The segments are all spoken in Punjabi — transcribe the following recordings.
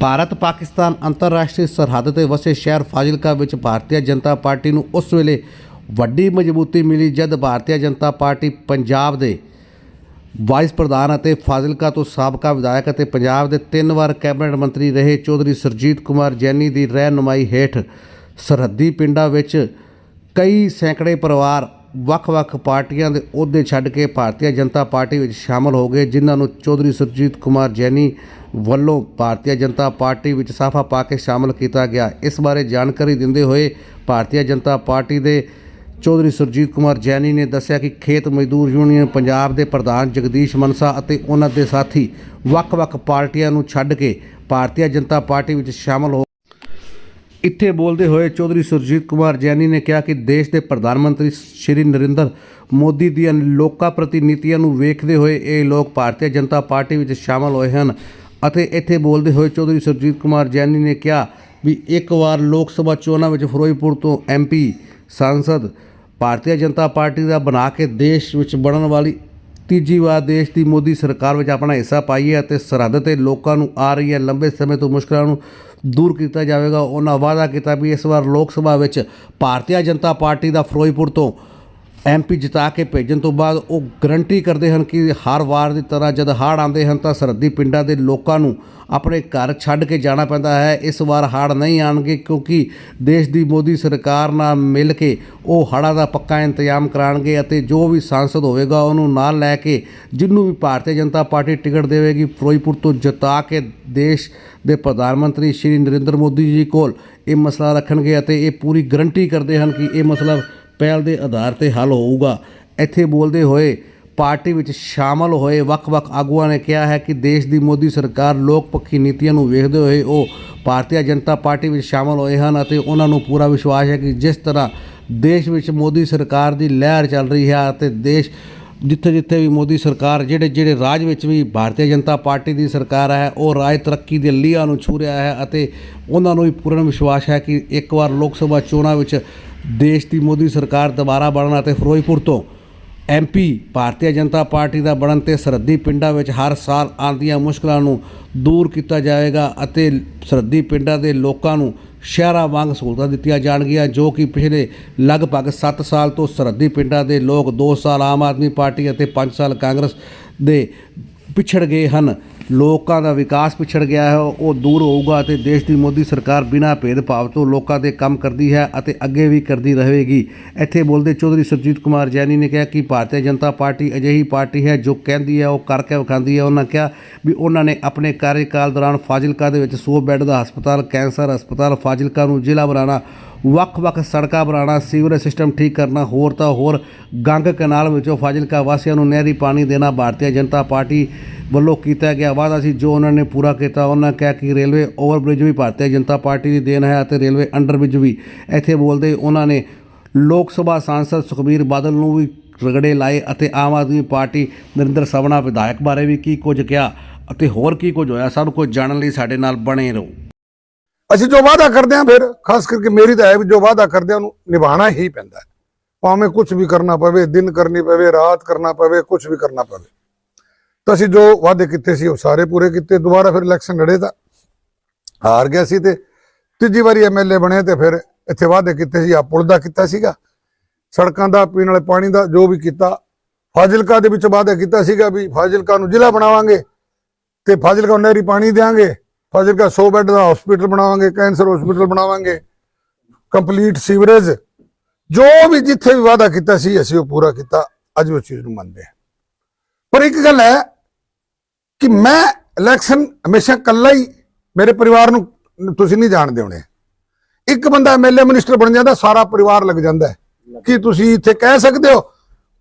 ਭਾਰਤ, ਪਾਕਿਸਤਾਨ ਅੰਤਰਰਾਸ਼ਟਰੀ ਸਰਹੱਦ ਤੇ ਵਸੇ ਸ਼ਹਿਰ ਫਾਜ਼ਿਲਕਾ ਵਿੱਚ ਭਾਰਤੀ ਜਨਤਾ ਪਾਰਟੀ ਨੂੰ ਉਸ ਵੇਲੇ ਵੱਡੀ ਮਜ਼ਬੂਤੀ ਮਿਲੀ ਜਦ ਭਾਰਤੀ ਜਨਤਾ ਪਾਰਟੀ ਪੰਜਾਬ ਦੇ ਵਾਈਸ ਪ੍ਰਧਾਨ ਅਤੇ ਫਾਜ਼ਿਲਕਾ ਤੋਂ ਸਾਬਕਾ ਵਿਧਾਇਕ ਅਤੇ ਪੰਜਾਬ ਦੇ ਤਿੰਨ ਵਾਰ ਕੈਬਨਿਟ ਮੰਤਰੀ ਰਹੇ ਚੌਧਰੀ ਸਰਜੀਤ ਕੁਮਾਰ ਜੈਨੀ ਦੀ ਰਹਿਨੁਮਾਈ ਹੇਠ ਸਰਹੱਦੀ ਪਿੰਡਾਂ ਵਿੱਚ ਕਈ ਸੈਂਕੜੇ ਪਰਿਵਾਰ ਵੱਖ-ਵੱਖ ਪਾਰਟੀਆਂ ਦੇ ਅਹੁਦੇ ਛੱਡ ਕੇ ਭਾਰਤੀ ਜਨਤਾ ਪਾਰਟੀ ਵਿੱਚ ਸ਼ਾਮਲ ਹੋ ਗਏ, ਜਿਨ੍ਹਾਂ ਨੂੰ ਚੌਧਰੀ ਸਰਜੀਤ ਕੁਮਾਰ ਜੈਨੀ ਵੱਲੋਂ ਭਾਰਤੀ ਜਨਤਾ ਪਾਰਟੀ ਵਿੱਚ ਸਾਫਾ ਪਾ ਕੇ ਸ਼ਾਮਲ ਕੀਤਾ ਗਿਆ। ਇਸ ਬਾਰੇ ਜਾਣਕਾਰੀ ਦਿੰਦੇ ਹੋਏ ਭਾਰਤੀ ਜਨਤਾ ਪਾਰਟੀ ਦੇ ਚੌਧਰੀ ਸੁਰਜੀਤ ਕੁਮਾਰ ਜੈਨੀ ਨੇ ਦੱਸਿਆ ਕਿ ਖੇਤ ਮਜ਼ਦੂਰ ਯੂਨੀਅਨ ਪੰਜਾਬ ਦੇ ਪ੍ਰਧਾਨ ਜਗਦੀਸ਼ ਮਨਸਾ ਅਤੇ ਉਹਨਾਂ ਦੇ ਸਾਥੀ ਵੱਖ-ਵੱਖ ਪਾਰਟੀਆਂ ਨੂੰ ਛੱਡ ਕੇ ਭਾਰਤੀ ਜਨਤਾ ਪਾਰਟੀ ਵਿੱਚ ਸ਼ਾਮਲ ਹੋ ਇੱਥੇ ਬੋਲਦੇ ਹੋਏ ਚੌਧਰੀ ਸੁਰਜੀਤ ਕੁਮਾਰ ਜੈਨੀ ਨੇ ਕਿਹਾ ਕਿ ਦੇਸ਼ ਦੇ ਪ੍ਰਧਾਨ ਮੰਤਰੀ ਸ਼੍ਰੀ ਨਰਿੰਦਰ ਮੋਦੀ ਦੀਆਂ ਲੋਕਾਂ ਪ੍ਰਤੀ ਨੀਤੀਆਂ ਨੂੰ ਵੇਖਦੇ ਹੋਏ ਇਹ ਲੋਕ ਭਾਰਤੀ ਜਨਤਾ ਪਾਰਟੀ ਵਿੱਚ ਸ਼ਾਮਲ ਹੋਏ ਹਨ। ਅਤੇ ਇੱਥੇ ਬੋਲਦੇ ਹੋਏ ਚੌਧਰੀ ਸੁਰਜੀਤ ਕੁਮਾਰ ਜੈਨੀ ਨੇ ਕਿਹਾ ਵੀ ਇੱਕ ਵਾਰ ਲੋਕ ਸਭਾ ਚੋਣਾਂ ਵਿੱਚ ਫਿਰੋਜ਼ਪੁਰ ਤੋਂ ਐਮਪੀ ਸੰਸਦ, ਭਾਰਤੀ ਜਨਤਾ ਪਾਰਟੀ ਦਾ ਬਣਾ ਕੇ ਦੇਸ਼ ਵਿੱਚ ਬਣਨ ਵਾਲੀ ਤੀਜੀ ਵਾਰ ਦੇਸ਼ ਦੀ ਮੋਦੀ ਸਰਕਾਰ ਵਿੱਚ ਆਪਣਾ ਹਿੱਸਾ ਪਾਈਏ ਅਤੇ ਸਰਹੱਦ ਤੇ ਲੋਕਾਂ ਨੂੰ ਆ ਰਹੀ ਹੈ ਲੰਬੇ ਸਮੇਂ ਤੋਂ ਮੁਸ਼ਕਲਾਂ ਨੂੰ ਦੂਰ ਕੀਤਾ ਜਾਵੇਗਾ। ਉਹਨਾਂ ਵਾਅਦਾ ਕੀਤਾ ਵੀ ਇਸ ਵਾਰ ਲੋਕ ਸਭਾ ਵਿੱਚ ਭਾਰਤੀ ਜਨਤਾ ਪਾਰਟੀ ਦਾ ਫਿਰੋਜ਼ਪੁਰ ਤੋਂ ਐਮਪੀ ਜਿਤਾ ਕੇ ਭੇਜਣ ਤੋਂ ਬਾਅਦ ਉਹ ਗਰੰਟੀ ਕਰਦੇ ਹਨ ਕਿ ਹਰ ਵਾਰ ਦੀ ਤਰ੍ਹਾਂ ਜਦ ਹੜ੍ਹ ਆਉਂਦੇ ਹਨ ਤਾਂ ਸਰਹੱਦੀ ਪਿੰਡਾਂ ਦੇ ਲੋਕਾਂ ਨੂੰ ਆਪਣੇ ਘਰ ਛੱਡ ਕੇ ਜਾਣਾ ਪੈਂਦਾ ਹੈ। ਇਸ ਵਾਰ ਹੜ੍ਹ ਨਹੀਂ ਆਣਗੇ ਕਿਉਂਕਿ ਦੇਸ਼ ਦੀ ਮੋਦੀ ਸਰਕਾਰ ਨਾਲ ਮਿਲ ਕੇ ਉਹ ਹੜ੍ਹਾਂ ਦਾ ਪੱਕਾ ਇੰਤਜ਼ਾਮ ਕਰਾਣਗੇ ਅਤੇ ਜੋ ਵੀ ਸੰਸਦ ਹੋਵੇਗਾ ਉਹਨੂੰ ਨਾਲ ਲੈ ਕੇ ਜਿਹਨੂੰ ਵੀ ਭਾਰਤੀ ਜਨਤਾ ਪਾਰਟੀ ਟਿਕਟ ਦੇਵੇਗੀ, ਫਿਰੋਜ਼ਪੁਰ ਤੋਂ ਜਿਤਾ ਕੇ ਦੇਸ਼ ਦੇ ਪ੍ਰਧਾਨ ਮੰਤਰੀ ਸ਼੍ਰੀ ਨਰਿੰਦਰ ਮੋਦੀ ਜੀ ਕੋਲ ਇਹ ਮਸਲਾ ਰੱਖਣਗੇ ਅਤੇ ਇਹ ਪੂਰੀ ਗਰੰਟੀ ਕਰਦੇ ਹਨ ਕਿ ਇਹ ਮਸਲਾ ਪਹਿਲ ਦੇ ਆਧਾਰ ਤੇ ਹੱਲ ਹੋਊਗਾ। ਇੱਥੇ ਬੋਲਦੇ ਹੋਏ ਪਾਰਟੀ ਵਿੱਚ ਸ਼ਾਮਲ ਹੋਏ ਵੱਖ-ਵੱਖ ਆਗੂਆਂ ਨੇ ਕਿਹਾ ਹੈ ਕਿ ਦੇਸ਼ ਦੀ ਮੋਦੀ ਸਰਕਾਰ ਲੋਕ ਪੱਖੀ ਨੀਤੀਆਂ ਨੂੰ ਵੇਖਦੇ ਹੋਏ ਉਹ ਭਾਰਤੀ ਜਨਤਾ ਪਾਰਟੀ ਵਿੱਚ ਸ਼ਾਮਲ ਹੋਏ ਹਨ ਅਤੇ ਉਹਨਾਂ ਨੂੰ ਪੂਰਾ ਵਿਸ਼ਵਾਸ ਹੈ ਕਿ ਜਿਸ ਤਰ੍ਹਾਂ ਦੇਸ਼ ਵਿੱਚ ਮੋਦੀ ਸਰਕਾਰ ਦੀ ਲਹਿਰ ਚੱਲ ਰਹੀ ਹੈ ਅਤੇ ਦੇਸ਼ ਜਿੱਥੇ ਜਿੱਥੇ ਵੀ ਮੋਦੀ ਸਰਕਾਰ ਜਿਹੜੇ ਜਿਹੜੇ ਰਾਜ ਵਿੱਚ ਵੀ ਭਾਰਤੀ ਜਨਤਾ ਪਾਰਟੀ ਦੀ ਸਰਕਾਰ ਹੈ, ਉਹ ਰਾਜ ਤਰੱਕੀ ਦੇ ਲੀਹਾਂ ਨੂੰ ਛੂ ਰਿਹਾ ਹੈ ਅਤੇ ਉਹਨਾਂ ਨੂੰ ਵੀ ਪੂਰਨ ਵਿਸ਼ਵਾਸ ਹੈ ਕਿ ਇੱਕ ਵਾਰ ਲੋਕ ਸਭਾ ਚੋਣਾਂ ਵਿੱਚ ਦੇਸ਼ ਦੀ ਮੋਦੀ ਸਰਕਾਰ ਦੁਬਾਰਾ ਬਣਨ ਅਤੇ ਫਿਰੋਜ਼ਪੁਰ ਤੋਂ ਐਮਪੀ ਭਾਰਤੀ ਜਨਤਾ ਪਾਰਟੀ ਦਾ ਬਣਨ ਤੇ ਸਰਹੱਦੀ ਪਿੰਡਾਂ ਵਿੱਚ ਹਰ ਸਾਲ ਆਉਂਦੀਆਂ ਮੁਸ਼ਕਲਾਂ ਨੂੰ ਦੂਰ ਕੀਤਾ ਜਾਏਗਾ ਅਤੇ ਸਰਹੱਦੀ ਪਿੰਡਾਂ ਦੇ ਲੋਕਾਂ ਨੂੰ ਸ਼ਹਿਰਾਂ ਵਾਂਗ ਸਹੂਲਤਾਂ ਦਿੱਤੀਆਂ ਜਾਣਗੀਆਂ, ਜੋ ਕਿ ਪਿਛਲੇ ਲਗਭਗ 7 ਸਾਲ ਤੋਂ ਸਰਹੱਦੀ ਪਿੰਡਾਂ ਦੇ ਲੋਕ 2 ਸਾਲ ਆਮ ਆਦਮੀ ਪਾਰਟੀ ਅਤੇ 5 ਸਾਲ ਕਾਂਗਰਸ ਦੇ ਪਿਛੜ ਗਏ ਹਨ। ਲੋਕਾਂ ਦਾ ਵਿਕਾਸ ਪਿਛੜ ਗਿਆ ਹੈ, ਉਹ ਦੂਰ ਹੋਊਗਾ ਅਤੇ ਦੇਸ਼ ਦੀ ਮੋਦੀ ਸਰਕਾਰ ਬਿਨਾਂ ਭੇਦਭਾਵ ਤੋਂ ਲੋਕਾਂ ਦੇ ਕੰਮ ਕਰਦੀ ਹੈ ਅਤੇ ਅੱਗੇ ਵੀ ਕਰਦੀ ਰਹੇਗੀ। ਇੱਥੇ ਬੋਲਦੇ ਚੌਧਰੀ ਸਰਜੀਤ ਕੁਮਾਰ ਜੈਨੀ ਨੇ ਕਿਹਾ ਕਿ ਭਾਰਤੀ ਜਨਤਾ ਪਾਰਟੀ ਅਜਿਹੀ ਪਾਰਟੀ ਹੈ ਜੋ ਕਹਿੰਦੀ ਹੈ, ਉਹ ਕਰਕੇ ਵਿਖਾਉਂਦੀ ਹੈ। ਉਹਨਾਂ ਕਿਹਾ ਵੀ ਉਹਨਾਂ ਨੇ ਆਪਣੇ ਕਾਰਜਕਾਲ ਦੌਰਾਨ ਫਾਜ਼ਿਲਕਾ ਦੇ ਵਿੱਚ 100 ਬੈੱਡ ਦਾ ਹਸਪਤਾਲ, ਕੈਂਸਰ ਹਸਪਤਾਲ ਫਾਜ਼ਿਲਕਾ ਨੂੰ ਜ਼ਿਲ੍ਹਾ ਬਣਾਉਣਾ ਵੱਖ-ਵੱਖ ਸੜਕਾਂ ਬਣਾਉਣਾ, ਸੀਵਰੇਜ ਸਿਸਟਮ ਠੀਕ ਕਰਨਾ, ਹੋਰ ਤਾਂ ਹੋਰ ਗੰਗ ਕਨਾਲ ਵਿੱਚੋਂ ਫਾਜ਼ਿਲਕਾ ਵਾਸੀਆਂ ਨੂੰ ਨਹਿਰੀ ਪਾਣੀ ਦੇਣਾ ਭਾਰਤੀ ਜਨਤਾ ਪਾਰਟੀ ਵੱਲੋਂ ਕੀਤਾ ਗਿਆ ਵਾਅਦਾ ਸੀ, ਜੋ ਉਹਨਾਂ ਨੇ ਪੂਰਾ ਕੀਤਾ। ਉਹਨਾਂ ਕਿਹਾ ਕਿ ਰੇਲਵੇ ਓਵਰਬ੍ਰਿਜ ਵੀ ਭਾਰਤੀ ਜਨਤਾ ਪਾਰਟੀ ਦੀ ਦੇਣ ਹੈ ਅਤੇ ਰੇਲਵੇ ਅੰਡਰਬ੍ਰਿਜ ਵੀ। ਇੱਥੇ ਬੋਲਦੇ ਉਹਨਾਂ ਨੇ ਲੋਕ ਸਭਾ ਸਾਂਸਦ ਸੁਖਬੀਰ ਬਾਦਲ ਨੂੰ ਵੀ ਰਗੜੇ ਲਾਏ ਅਤੇ ਆਮ ਆਦਮੀ ਪਾਰਟੀ ਨਰਿੰਦਰ ਸਵਣਾ ਵਿਧਾਇਕ ਬਾਰੇ ਵੀ ਕੀ ਕੁਝ ਕਿਹਾ ਅਤੇ ਹੋਰ ਕੀ ਕੁਝ ਹੋਇਆ, ਸਭ ਕੁਝ ਜਾਣਨ ਲਈ ਸਾਡੇ ਨਾਲ ਬਣੇ ਰਹੋ। ਅਸੀਂ ਜੋ ਵਾਅਦਾ ਕਰਦੇ ਹਾਂ ਫਿਰ, ਖਾਸ ਕਰਕੇ ਮੇਰੀ ਤਾਂ ਹੈ ਵੀ ਜੋ ਵਾਅਦਾ ਕਰਦੇ ਹਾਂ, ਉਹਨੂੰ ਨਿਭਾਉਣਾ ਹੀ ਪੈਂਦਾ ਹੈ। ਭਾਵੇਂ ਕੁਝ ਵੀ ਕਰਨਾ ਪਵੇ, ਦਿਨ ਕਰਨੀ ਪਵੇ, ਰਾਤ ਕਰਨਾ ਪਵੇ ਕੁਝ ਵੀ ਕਰਨਾ ਪਵੇ। ਤਾਂ ਅਸੀਂ ਜੋ ਵਾਅਦੇ ਕੀਤੇ ਸੀ, ਉਹ ਸਾਰੇ ਪੂਰੇ ਕੀਤੇ। ਦੁਬਾਰਾ ਫਿਰ ਇਲੈਕਸ਼ਨ ਲੜੇ ਤਾਂ ਹਾਰ ਗਿਆ ਸੀ ਤੇ ਤੀਜੀ ਵਾਰੀ ਐਮਐਲਏ ਬਣੇ ਤੇ ਫਿਰ ਇੱਥੇ ਵਾਅਦੇ ਕੀਤੇ ਸੀ ਆ ਪੁਲ ਦਾ ਕੀਤਾ ਸੀਗਾ। ਸੜਕਾਂ ਦਾ, ਪੀਣ ਵਾਲੇ ਪਾਣੀ ਦਾ, ਜੋ ਵੀ ਕੀਤਾ। ਫਾਜ਼ਿਲਕਾ ਦੇ ਵਿੱਚ ਵਾਅਦਾ ਕੀਤਾ ਸੀਗਾ ਵੀ ਫਾਜ਼ਿਲਕਾ ਨੂੰ ਜ਼ਿਲ੍ਹਾ ਬਣਾਵਾਂਗੇ ਤੇ ਫਾਜ਼ਿਲਕਾ ਨੂੰ ਨਹਿਰੀ ਪਾਣੀ ਦੇਵਾਂਗੇ ਫਾਜ਼ਿਲਕਾ 100 ਬੈੱਡ ਦਾ ਹਸਪੀਟਲ ਬਣਾਵਾਂਗੇ ਕੈਂਸਰ ਹਸਪੀਟਲ ਬਣਾਵਾਂਗੇ ਕੰਪਲੀਟ ਸੀਵਰੇਜ ਜੋ ਵੀ ਜਿੱਥੇ ਵੀ ਵਾਅਦਾ ਕੀਤਾ ਸੀ, ਅਸੀਂ ਉਹ ਪੂਰਾ ਕੀਤਾ। ਅੱਜ ਉਹ ਚੀਜ਼ ਨੂੰ ਮੰਨਦੇ ਹਾਂ। ਪਰ ਇੱਕ ਗੱਲ ਹੈ ਕਿ ਮੈਂ ਇਲੈਕਸ਼ਨ ਹਮੇਸ਼ਾ ਇਕੱਲਾ ਹੀ ਮੇਰੇ ਪਰਿਵਾਰ ਨੂੰ, ਤੁਸੀਂ ਨਹੀਂ ਜਾਣਦੇ ਹੋਣੇ। ਇੱਕ ਬੰਦਾ ਐਮਐਲਏ ਮਿਨਿਸਟਰ ਬਣ ਜਾਂਦਾ, ਸਾਰਾ ਪਰਿਵਾਰ ਲੱਗ ਜਾਂਦਾ ਹੈ। ਕੀ ਤੁਸੀਂ ਇੱਥੇ ਕਹਿ ਸਕਦੇ ਹੋ